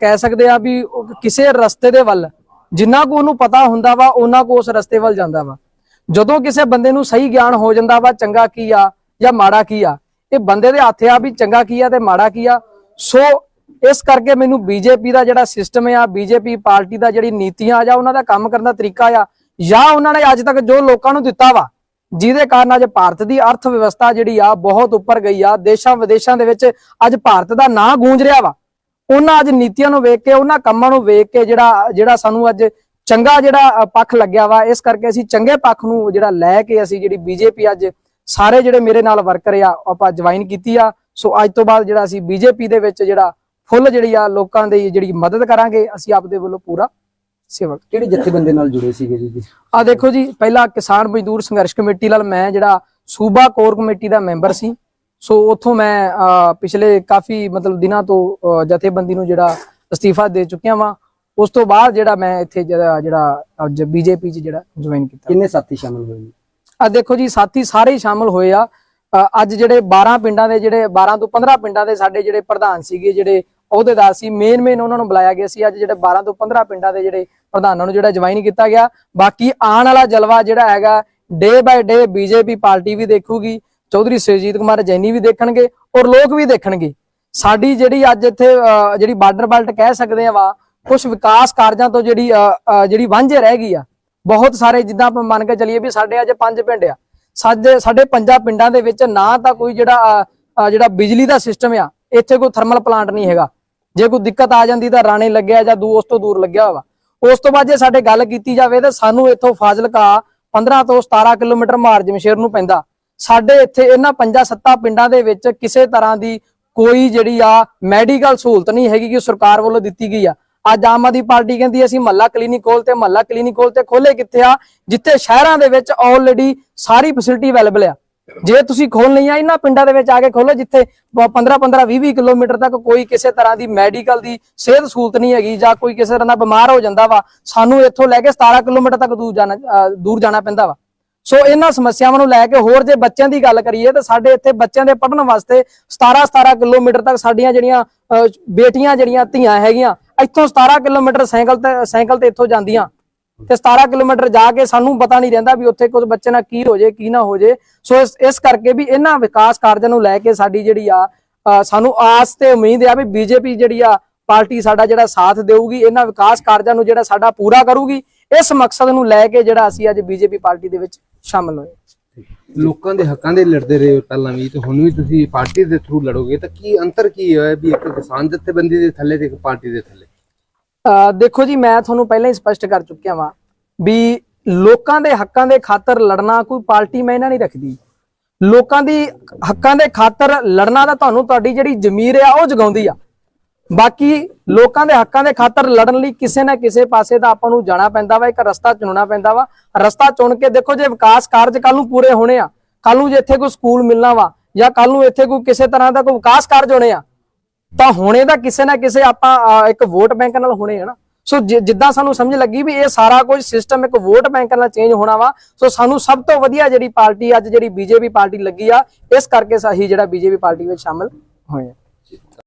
ਕਹਿ ਸਕਦੇ ਆ ਵੀ ਕਿਸੇ ਰਸਤੇ ਦੇ ਵੱਲ, ਜਿੰਨਾ ਕੁ ਉਹਨੂੰ ਪਤਾ ਹੁੰਦਾ ਵਾ ਉਹਨਾਂ ਕੋ ਉਸ ਰਸਤੇ ਵੱਲ ਜਾਂਦਾ ਵਾ। ਜਦੋਂ ਕਿਸੇ ਬੰਦੇ ਨੂੰ ਸਹੀ ਗਿਆਨ ਹੋ ਜਾਂਦਾ ਵਾ, ਚੰਗਾ ਕੀ ਆ ਜਾਂ ਮਾੜਾ ਕੀ ਆ, ਇਹ ਬੰਦੇ ਦੇ ਹੱਥ ਆ ਵੀ ਚੰਗਾ ਕੀ ਆ ਤੇ ਮਾੜਾ ਕੀ ਆ। ਸੋ ਇਸ ਕਰਕੇ ਮੈਨੂੰ ਬੀਜੇਪੀ ਦਾ ਜਿਹੜਾ ਸਿਸਟਮ ਆ ਬੀਜੇਪੀ ਪਾਰਟੀ ਦਾ ਜਿਹੜੀ ਨੀਤੀਆਂ ਜਾਂ ਉਹਨਾਂ ਦਾ ਕੰਮ ਕਰਨ ਦਾ ਤਰੀਕਾ ਆ, ਜਾਂ ਉਹਨਾਂ ਨੇ ਅੱਜ ਤੱਕ ਜੋ ਲੋਕਾਂ ਨੂੰ ਦਿੱਤਾ ਵਾ, ਜਿਹਦੇ ਕਾਰਨ ਅੱਜ ਭਾਰਤ ਦੀ ਅਰਥ ਵਿਵਸਥਾ ਜਿਹੜੀ ਆ ਬਹੁਤ ਉੱਪਰ ਗਈ ਆ, ਦੇਸ਼ਾਂ ਵਿਦੇਸ਼ਾਂ ਦੇ ਵਿੱਚ ਅੱਜ ਭਾਰਤ ਦਾ ਨਾਂ ਗੂੰਜ ਰਿਹਾ ਵਾ। ਉਹਨਾਂ ਅੱਜ ਨੀਤੀਆਂ ਨੂੰ ਵੇਖ ਕੇ, ਉਹਨਾਂ ਕੰਮਾਂ ਨੂੰ ਵੇਖ ਕੇ ਜਿਹੜਾ ਜਿਹੜਾ ਸਾਨੂੰ ਅੱਜ ਚੰਗਾ ਜਿਹੜਾ ਪੱਖ ਲੱਗਿਆ ਵਾ ਇਸ ਕਰਕੇ ਅਸੀਂ ਚੰਗੇ ਪੱਖ ਨੂੰ ਜਿਹੜਾ ਲੈ ਕੇ ਅਸੀਂ ਜਿਹੜੀ ਬੀਜੇਪੀ ਅੱਜ ਸਾਰੇ ਜਿਹੜੇ ਮੇਰੇ ਨਾਲ ਵਰਕਰ ਆ ਉਹ ਆਪਾਂ ਜੁਆਇਨ ਕੀਤੀ ਆ। ਸੋ ਅੱਜ ਤੋਂ ਬਾਅਦ ਜਿਹੜਾ ਅਸੀਂ ਬੀਜੇਪੀ ਦੇ ਵਿੱਚ ਜਿਹੜਾ ਫੁੱਲ ਜਿਹੜੀ ਆ ਲੋਕਾਂ ਦੀ ਜਿਹੜੀ ਮਦਦ ਕਰਾਂਗੇ ਅਸੀਂ ਆਪਦੇ ਵੱਲੋਂ ਪੂਰਾ ਸੇਵਾ ਕਿਹੜੇ ਜਥੇਬੰਦੀ ਨਾਲ ਜੁੜੇ ਸੀਗੇ ਜੀ? ਆ ਦੇਖੋ ਜੀ ਪਹਿਲਾਂ ਕਿਸਾਨ ਮਜ਼ਦੂਰ ਸੰਘਰਸ਼ ਕਮੇਟੀ ਨਾਲ ਮੈਂ ਜਿਹੜਾ ਸੂਬਾ ਕੋਰ ਕਮੇਟੀ ਦਾ ਮੈਂਬਰ ਸੀ। ਸੋ ਉੱਥੋਂ ਮੈਂ ਪਿਛਲੇ ਕਾਫੀ ਮਤਲਬ ਦਿਨਾਂ ਤੋਂ ਜਥੇਬੰਦੀ ਨੂੰ ਜਿਹੜਾ ਅਸਤੀਫਾ ਦੇ ਚੁੱਕਿਆ ਵਾਂ। ਉਸ ਤੋਂ ਬਾਅਦ ਜਿਹੜਾ ਮੈਂ ਇੱਥੇ ਜਿਹੜਾ ਜਿਹੜਾ ਬੀਜੇਪੀ 'ਚ ਜਿਹੜਾ ਜੁਆਇਨ ਕੀਤਾ। ਕਿੰਨੇ ਸਾਥੀ ਸ਼ਾਮਲ ਹੋਏ ਨੇ ਆ ਦੇਖੋ ਜੀ ਸਾਥੀ ਸਾਰੇ ਹੀ ਸ਼ਾਮਲ ਹੋਏ ਆ। ਅੱਜ ਜਿਹੜੇ 12 ਪਿੰਡਾਂ ਦੇ ਜਿਹੜੇ 12 ਤੋਂ 15 ਪਿੰਡਾਂ ਦੇ ਸਾਡੇ ਜਿਹੜੇ ਪ੍ਰਧਾਨ ਸੀਗੇ ਜਿਹੜੇ ਅਹੁਦੇਦਾਰ ਸੀ ਮੇਨ ਮੇਨ ਉਹਨਾਂ ਨੂੰ ਬੁਲਾਇਆ ਗਿਆ ਸੀ। ਅੱਜ ਜਿਹੜੇ 12 ਤੋਂ 15 ਪਿੰਡਾਂ ਦੇ ਜਿਹੜੇ ਪ੍ਰਧਾਨਾਂ ਨੂੰ ਜਿਹੜਾ ਜੁਆਇਨ ਕੀਤਾ ਗਿਆ। ਬਾਕੀ ਆਉਣ ਵਾਲਾ ਜਲਵਾ ਜਿਹੜਾ ਹੈਗਾ day by day BJP party ਵੀ ਦੇਖੂਗੀ ਚੌਧਰੀ ਸੁਰਜੀਤ ਕੁਮਾਰ ਜੈਨੀ ਵੀ ਦੇਖਣਗੇ ਔਰ ਲੋਕ ਵੀ ਦੇਖਣਗੇ। ਸਾਡੀ ਜਿਹੜੀ ਅੱਜ ਇੱਥੇ ਜਿਹੜੀ ਬਾਰਡਰ ਬੈਲਟ ਕਹਿ ਸਕਦੇ ਆ ਵਾ ਕੁਝ ਵਿਕਾਸ ਕਾਰਜਾਂ ਤੋਂ ਜਿਹੜੀ ਅ, ਜਿਹੜੀ ਵਾਂਝੇ ਰਹਿ ਗਈ ਆ। ਬਹੁਤ ਸਾਰੇ ਜਿੱਦਾਂ ਆਪਾਂ ਮੰਨ ਕੇ ਚੱਲੀਏ ਵੀ ਸਾਡੇ ਅੱਜ ਪੰਜ ਪਿੰਡ ਆ। ਸਾਡੇ ਸਾਡੇ ਪੰਜਾਂ ਪਿੰਡਾਂ ਦੇ ਵਿੱਚ ਨਾ ਤਾਂ ਕੋਈ ਜਿਹੜਾ ਜਿਹੜਾ ਬਿਜਲੀ ਦਾ ਸਿਸਟਮ ਆ ਇੱਥੇ ਕੋਈ ਥਰਮਲ ਪਲਾਂਟ ਨਹੀਂ ਹੈਗਾ। ਜੇ ਕੋਈ ਦਿੱਕਤ ਆ ਜਾਂਦੀ ਤਾਂ ਰਾਣੇ ਲੱਗਿਆ ਜਾਂ ਦੂ ਉਸ ਤੋਂ ਦੂਰ ਲੱਗਿਆ ਹੋਵਾ ਉਸ ਤੋਂ ਬਾਅਦ ਜੇ ਸਾਡੇ ਗੱਲ ਕੀਤੀ ਜਾਵੇ ਤਾਂ ਸਾਨੂੰ ਇੱਥੋਂ ਫਾਜ਼ਿਲਕਾ 15 ਤੋਂ 17 ਕਿਲੋਮੀਟਰ ਮਾਰਜਮਸ਼ੇਰ ਨੂੰ ਪੈਂਦਾ। ਸਾਡੇ ਇੱਥੇ ਇਹਨਾਂ ਪੰਜਾਂ ਸੱਤਾਂ ਪਿੰਡਾਂ ਦੇ ਵਿੱਚ ਕਿਸੇ ਤਰ੍ਹਾਂ ਦੀ ਕੋਈ ਜਿਹੜੀ ਆ ਮੈਡੀਕਲ ਸਹੂਲਤ ਨਹੀਂ ਹੈਗੀ ਕਿ ਸਰਕਾਰ ਵੱਲੋਂ ਦਿੱਤੀ ਗਈ ਆ। ਅੱਜ ਆਮ ਆਦਮੀ ਪਾਰਟੀ ਕਹਿੰਦੀ ਅਸੀਂ ਮਹੱਲਾ ਕਲੀਨਿਕ ਖੋਲ ਤੇ ਮਹੱਲਾ ਕਲੀਨਿਕ ਖੋਲ ਤੇ ਖੋਲੇ ਕਿੱਥੇ ਆ, ਜਿੱਥੇ ਸ਼ਹਿਰਾਂ ਦੇ ਵਿੱਚ ਆਲਰੇਡੀ ਸਾਰੀ ਫੈਸਿਲਿਟੀ ਅਵੇਲੇਬਲ ਆ। ਜੇ ਤੁਸੀਂ ਖੋਲਣੀ ਆ ਇਹਨਾਂ ਪਿੰਡਾਂ ਦੇ ਵਿੱਚ ਆ ਕੇ ਖੋਲੋ ਜਿੱਥੇ 15 15 20 20 ਕਿਲੋਮੀਟਰ ਤੱਕ ਕੋਈ ਕਿਸੇ ਤਰ੍ਹਾਂ ਦੀ ਮੈਡੀਕਲ ਦੀ ਸਿਹਤ ਸਹੂਲਤ ਨਹੀਂ ਹੈਗੀ ਜਾਂ ਕੋਈ ਕਿਸੇ ਤਰ੍ਹਾਂ ਦਾ ਬਿਮਾਰ ਹੋ ਜਾਂਦਾ ਵਾ, ਸਾਨੂੰ ਇੱਥੋਂ ਲੈ ਕੇ 17 ਕਿਲੋਮੀਟਰ ਤੱਕ ਦੂਰ ਜਾਣਾ ਅਹ ਦੂਰ ਜਾਣਾ ਪੈਂਦਾ ਵਾ। ਸੋ ਇਹਨਾਂ ਸਮੱਸਿਆਵਾਂ ਨੂੰ ਲੈ ਕੇ ਹੋਰ ਜੇ ਬੱਚਿਆਂ ਦੀ ਗੱਲ ਕਰੀਏ, ਤਾਂ ਸਾਡੇ ਇੱਥੇ ਬੱਚਿਆਂ ਦੇ ਪੜ੍ਹਨ ਵਾਸਤੇ 17 17 ਕਿਲੋਮੀਟਰ ਤੱਕ ਸਾਡੀਆਂ ਜਿਹੜੀਆਂ ਬੇਟੀਆਂ ਜਿਹੜੀਆਂ, ਧੀਆਂ ਹੈਗੀਆਂ ਇੱਥੋਂ 17 ਕਿਲੋਮੀਟਰ ਸਾਈਕਲ ਤੇ ਸਾਈਕਲ ਤੇ ਇੱਥੋਂ ਜਾਂਦੀਆਂ ਤੇ 17 ਕਿਲੋਮੀਟਰ ਜਾ ਕੇ ਸਾਨੂੰ ਪਤਾ ਨਹੀਂ ਰਹਿੰਦਾ ਵੀ ਉੱਥੇ ਕੁਝ ਬੱਚੇ ਨਾਲ ਕੀ ਹੋ ਜੇ, ਕੀ ਨਾ ਹੋ ਜੇ। ਸੋ ਇਸ ਇਸ ਕਰਕੇ ਵੀ ਇਹਨਾਂ ਵਿਕਾਸ ਕਾਰਜਾਂ ਨੂੰ ਲੈ ਕੇ ਸਾਡੀ ਜਿਹੜੀ ਆ ਸਾਨੂੰ ਆਸ ਤੇ ਉਮੀਦ ਆ ਵੀ ਬੀਜੇਪੀ ਜਿਹੜੀ ਆ, ਪਾਰਟੀ ਸਾਡਾ ਜਿਹੜਾ ਸਾਥ ਦੇਊਗੀ, ਇਹਨਾਂ ਵਿਕਾਸ ਕਾਰਜਾਂ ਨੂੰ ਜਿਹੜਾ ਸਾਡਾ ਪੂਰਾ ਕਰੂਗੀ। ਇਸ ਮਕਸਦ ਨੂੰ ਲੈ ਕੇ ਜਿਹੜਾ ਅਸੀਂ ਅੱਜ ਬੀਜੇਪੀ ਪਾਰਟੀ ਦੇ ਵਿੱਚ ਸ਼ਾਮਲ ਹੋਏ। ਲੋਕਾਂ ਦੇ ਹੱਕਾਂ ਦੇ ਲੜਦੇ ਰਹੇ ਹੋ ਪਹਿਲਾਂ ਵੀ ਤੇ ਹੁਣ ਵੀ ਤੁਸੀਂ ਪਾਰਟੀ ਦੇ ਥਰੂ ਲੜੋਗੇ ਤਾਂ ਕੀ ਅੰਤਰ ਕੀ ਹੈ ਵੀ ਇੱਕ ਕਿਸਾਨ ਜਥੇਬੰਦੀ ਦੇ ਥੱਲੇ ਤੇ ਇੱਕ ਪਾਰਟੀ ਦੇ ਥੱਲੇ? ਦੇਖੋ ਜੀ, ਮੈਂ ਤੁਹਾਨੂੰ ਪਹਿਲਾਂ ਹੀ ਸਪਸ਼ਟ ਕਰ ਚੁੱਕਿਆ ਵਾਂ ਵੀ ਲੋਕਾਂ ਦੇ ਹੱਕਾਂ ਦੇ ਖਾਤਰ ਲੜਨਾ ਕੋਈ ਪਾਰਟੀ ਮੈਂ ਇਹਨਾਂ ਨਹੀਂ ਰੱਖਦੀ। ਲੋਕਾਂ ਦੀ ਹੱਕਾਂ ਦੇ ਖਾਤਰ ਲੜਨਾ ਤਾਂ ਤੁਹਾਨੂੰ ਤੁਹਾਡੀ ਜਿਹੜੀ ਜ਼ਮੀਰ ਆ ਉਹ ਜਗਾਉਂਦੀ ਆ। ਬਾਕੀ ਲੋਕਾਂ ਦੇ ਹੱਕਾਂ ਦੇ ਖਾਤਰ ਲੜਨ ਲਈ ਕਿਸੇ ਨਾ ਕਿਸੇ ਪਾਸੇ ਦਾ ਆਪਾਂ ਨੂੰ ਜਾਣਾ ਪੈਂਦਾ ਵਾ, ਇੱਕ ਰਸਤਾ ਚੁਣਨਾ ਪੈਂਦਾ ਵਾ। ਰਸਤਾ ਚੁਣ ਕੇ ਦੇਖੋ, ਜੇ ਵਿਕਾਸ ਕਾਰਜ ਕੱਲ ਨੂੰ ਪੂਰੇ ਹੋਣੇ ਆ ਕੱਲ ਨੂੰ ਜੇ ਇੱਥੇ ਕੋਈ ਸਕੂਲ ਮਿਲਣਾ ਵਾ ਜਾਂ ਕੱਲ ਨੂੰ ਇੱਥੇ ਕੋਈ ਕਿਸੇ ਤਰ੍ਹਾਂ ਦਾ ਕੋਈ ਵਿਕਾਸ ਕਾਰਜ ਹੋਣੇ ਆ, ਤਾਂ ਹੋਣੇ ਦਾ ਕਿਸੇ ਨਾ ਕਿਸੇ ਆਪਾਂ ਇੱਕ ਵੋਟ ਬੈਂਕ ਨਾਲ ਹੋਣੇ ਆ ਨਾ। ਸੋ ਜਿ- ਜਿੱਦਾਂ ਸਾਨੂੰ ਸਮਝ ਲੱਗੀ ਵੀ ਇਹ ਸਾਰਾ ਕੁਝ ਸਿਸਟਮ ਇੱਕ ਵੋਟ ਬੈਂਕ ਨਾਲ ਚੇਂਜ ਹੋਣਾ ਵਾ, ਸੋ ਸਾਨੂੰ ਸਭ ਤੋਂ ਵਧੀਆ ਜਿਹੜੀ ਪਾਰਟੀ, ਅੱਜ ਜਿਹੜੀ ਬੀਜੇਪੀ ਪਾਰਟੀ ਲੱਗੀ ਆ, ਇਸ ਕਰਕੇ ਸਹੀ ਜਿਹੜਾ ਬੀਜੇਪੀ ਪਾਰਟੀ ਵਿੱਚ ਸ਼ਾਮਲ ਹੋਏ ਆ।